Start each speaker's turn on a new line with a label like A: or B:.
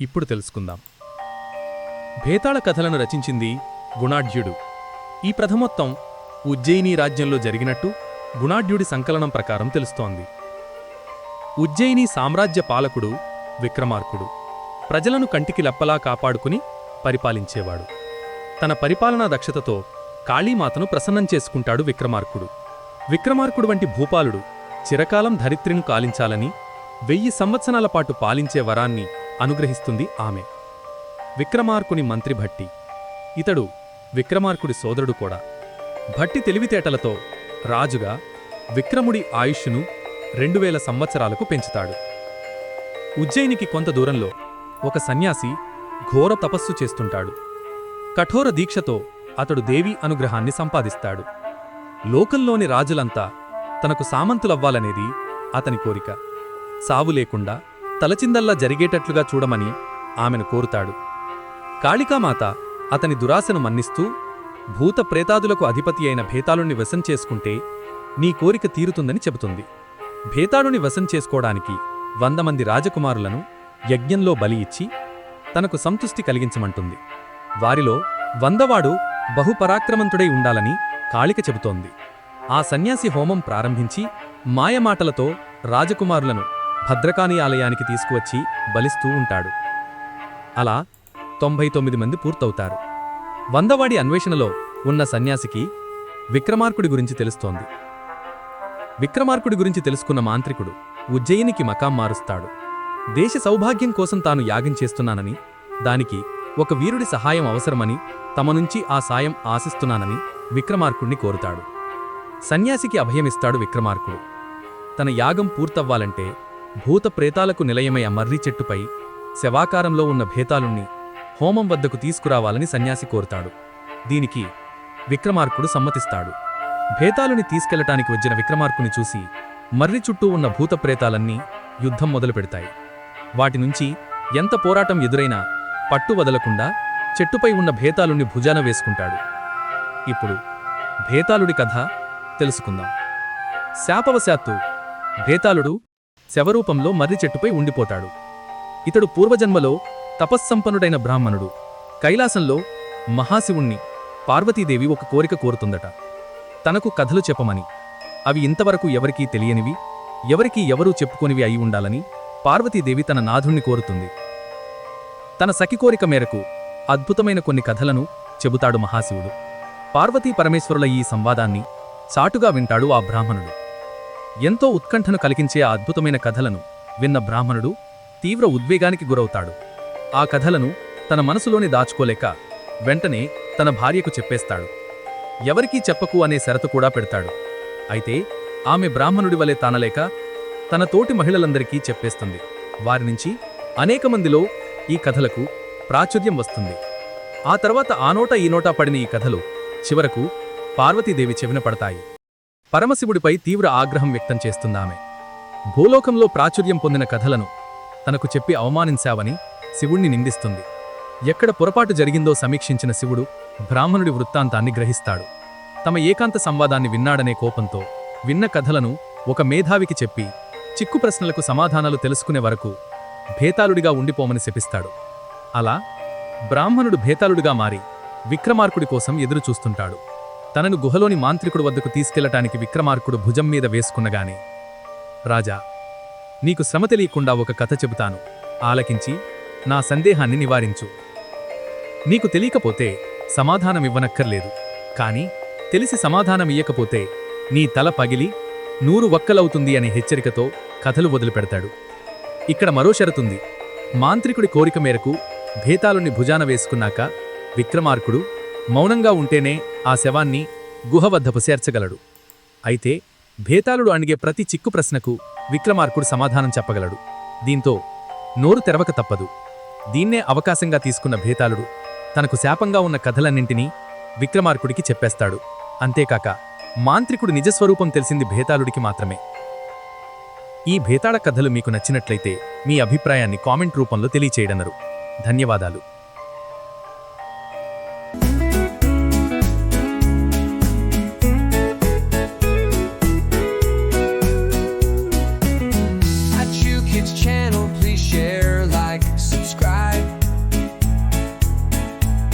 A: ఇప్పుడు తెలుసుకుందాం. భేతాళ కథలను రచించింది గుణాఢ్యుడు. ఈ ప్రథమొత్తం ఉజ్జయిని రాజ్యంలో జరిగినట్టు గుణాఢ్యుడి సంకలనం ప్రకారం తెలుస్తోంది. ఉజ్జయిని సామ్రాజ్య పాలకుడు విక్రమార్కుడు. ప్రజలను కంటికి లెప్పలా కాపాడుకుని పరిపాలించేవాడు. తన పరిపాలనా దక్షతతో కాళీమాతను ప్రసన్నం చేసుకుంటాడు విక్రమార్కుడు. విక్రమార్కుడు వంటి భూపాలుడు చిరకాలం ధరిత్రిను కాలించాలని వెయ్యి సంవత్సరాల పాటు పాలించే వరాన్ని అనుగ్రహిస్తుంది ఆమె. విక్రమార్కుని మంత్రి భట్టి. ఇతడు విక్రమార్కుడి సోదరుడు కూడా. భట్టి తెలివితేటలతో రాజుగా విక్రముడి ఆయుష్ను రెండు వేల సంవత్సరాలకు పెంచుతాడు. ఉజ్జయినికి కొంత దూరంలో ఒక సన్యాసి ఘోర తపస్సు చేస్తుంటాడు. కఠోర దీక్షతో అతడు దేవి అనుగ్రహాన్ని సంపాదిస్తాడు. లోకంలోని రాజులంతా తనకు సామంతులవ్వాలనేది అతని కోరిక. సావు లేకుండా తలచిందల్లా జరిగేటట్లుగా చూడమని ఆమెను కోరుతాడు. కాళికామాత అతని దురాశను మన్నిస్తూ భూత ప్రేతాదులకు అధిపతి అయిన భేతాళుణ్ణి వశం చేసుకుంటే నీ కోరిక తీరుతుందని చెబుతుంది. భేతాళుని వశం చేసుకోవడానికి వంద మంది రాజకుమారులను యజ్ఞంలో బలి ఇచ్చి తనకు సంతుష్టి కలిగించమంటుంది. వారిలో వందవాడు బహుపరాక్రమంతుడై ఉండాలని కాళిక చెబుతోంది. ఆ సన్యాసి హోమం ప్రారంభించి మాయమాటలతో రాజకుమారులను భద్రకాని ఆలయానికి తీసుకువచ్చి బలిస్తూ ఉంటాడు. అలా తొంభై తొమ్మిది మంది పూర్తవుతారు. వందవాడి అన్వేషణలో ఉన్న సన్యాసికి విక్రమార్కుడి గురించి తెలుస్తోంది. విక్రమార్కుడి గురించి తెలుసుకున్న మాంత్రికుడు ఉజ్జయినికి మకాం మారుస్తాడు. దేశ సౌభాగ్యం కోసం తాను యాగం చేస్తున్నానని దానికి ఒక వీరుడి సహాయం అవసరమని తమ నుంచి ఆ సాయం ఆశిస్తున్నానని విక్రమార్కుణ్ణి కోరుతాడు. సన్యాసికి అభయమిస్తాడు విక్రమార్కుడు. తన యాగం పూర్తవ్వాలంటే భూత ప్రేతాలకు నిలయమై ఆ మర్రి చెట్టుపై శవాకారంలో ఉన్న భేతాలుణ్ణి హోమం వద్దకు తీసుకురావాలని సన్యాసి కోరుతాడు. దీనికి విక్రమార్కుడు సమ్మతిస్తాడు. భేతాలుని తీసుకెళ్ళటానికి వచ్చిన విక్రమార్కుని చూసి మర్రి చుట్టూ ఉన్న భూతప్రేతాలన్నీ యుద్ధం మొదలుపెడతాయి. వాటి నుంచి ఎంత పోరాటం ఎదురైనా పట్టు వదలకుండా చెట్టుపై ఉన్న భేతాలుని భుజాన వేసుకుంటాడు. ఇప్పుడు భేతాళుడి కథ తెలుసుకుందాం. శాపవశాత్తు భేతాళుడు శవరూపంలో మర్రి చెట్టుపై ఉండిపోతాడు. ఇతడు పూర్వజన్మలో తపస్సంపన్నుడైన బ్రాహ్మణుడు. కైలాసంలో మహాశివుణ్ణి పార్వతీదేవి ఒక కోరిక కోరుతుందట. తనకు కథలు చెప్పమని. అవి ఇంతవరకు ఎవరికీ తెలియనివి ఎవరికీ ఎవరూ చెప్పుకొనివి అయి ఉండాలని పార్వతీదేవి తన నాథుణ్ణి కోరుతుంది. తన సఖి కోరిక మేరకు అద్భుతమైన కొన్ని కథలను చెబుతాడు మహాశివుడు. పార్వతీ పరమేశ్వరుల ఈ సంవాదాన్ని చాటుగా వింటాడు ఆ బ్రాహ్మణుడు. ఎంతో ఉత్కంఠను కలిగించే ఆ అద్భుతమైన కథలను విన్న బ్రాహ్మణుడు తీవ్ర ఉద్వేగానికి గురవుతాడు. ఆ కథలను తన మనసులోని దాచుకోలేక వెంటనే తన భార్యకు చెప్పేస్తాడు. ఎవరికీ చెప్పకు అనే షరతు కూడా పెడతాడు. అయితే ఆమె బ్రాహ్మణుడి వలె తానలేక తన తోటి మహిళలందరికీ చెప్పేస్తుంది. వారి నుంచి అనేక మందిలో ఈ కథలకు ప్రాచుర్యం వస్తుంది. ఆ తర్వాత ఆ నోట ఈ నోటా పడిన ఈ కథలు చివరకు పార్వతీదేవి చెవిన పడతాయి. పరమశివుడిపై తీవ్ర ఆగ్రహం వ్యక్తం చేస్తుందామె. భూలోకంలో ప్రాచుర్యం పొందిన కథలను తనకు చెప్పి అవమానించావని శివుణ్ణి నిందిస్తుంది. ఎక్కడ పొరపాటు జరిగిందో సమీక్షించిన శివుడు బ్రాహ్మణుడి వృత్తాంతాన్ని గ్రహిస్తాడు. తమ ఏకాంత సంవాదాన్ని విన్నాడనే కోపంతో విన్న కథలను ఒక మేధావికి చెప్పి చిక్కు ప్రశ్నలకు సమాధానాలు తెలుసుకునే వరకు భేతాళుడిగా ఉండిపోమని శపిస్తాడు. అలా బ్రాహ్మణుడు భేతాళుడిగా మారి విక్రమార్కుడి కోసం ఎదురుచూస్తుంటాడు. తనను గుహలోని మాంత్రికుడు వద్దకు తీసుకెళ్ళటానికి విక్రమార్కుడు భుజం మీద వేసుకున్నగానే రాజా నీకు శ్రమ తెలియకుండా ఒక కథ చెబుతాను. ఆలకించి నా సందేహాన్ని నివారించు. నీకు తెలియకపోతే సమాధానమివ్వనక్కర్లేదు కాని తెలిసి సమాధానమియ్యకపోతే నీ తల పగిలి నూరు వక్కలవుతుంది అనే హెచ్చరికతో కథలు వదిలిపెడతాడు. ఇక్కడ మరో షరతుంది. మాంత్రికుడి కోరిక మేరకు భేతాలుని భుజాన వేసుకున్నాక విక్రమార్కుడు మౌనంగా ఉంటేనే ఆ శవాన్ని గుహ వద్దపు చేర్చగలడు. అయితే భేతాళుడు అణిగే ప్రతి చిక్కు ప్రశ్నకు విక్రమార్కుడు సమాధానం చెప్పగలడు. దీంతో నోరు తెరవక తప్పదు. దీన్నే అవకాశంగా తీసుకున్న భేతాళుడు తనకు శాపంగా ఉన్న కథలన్నింటినీ విక్రమార్కుడికి చెప్పేస్తాడు. అంతేకాక మాంత్రికుడు నిజస్వరూపం తెలిసింది భేతాళుడికి మాత్రమే. ఈ భేతాళ కథలు మీకు నచ్చినట్లయితే మీ అభిప్రాయాన్ని కామెంట్ రూపంలో తెలియచేయడనరు ధన్యవాదాలు.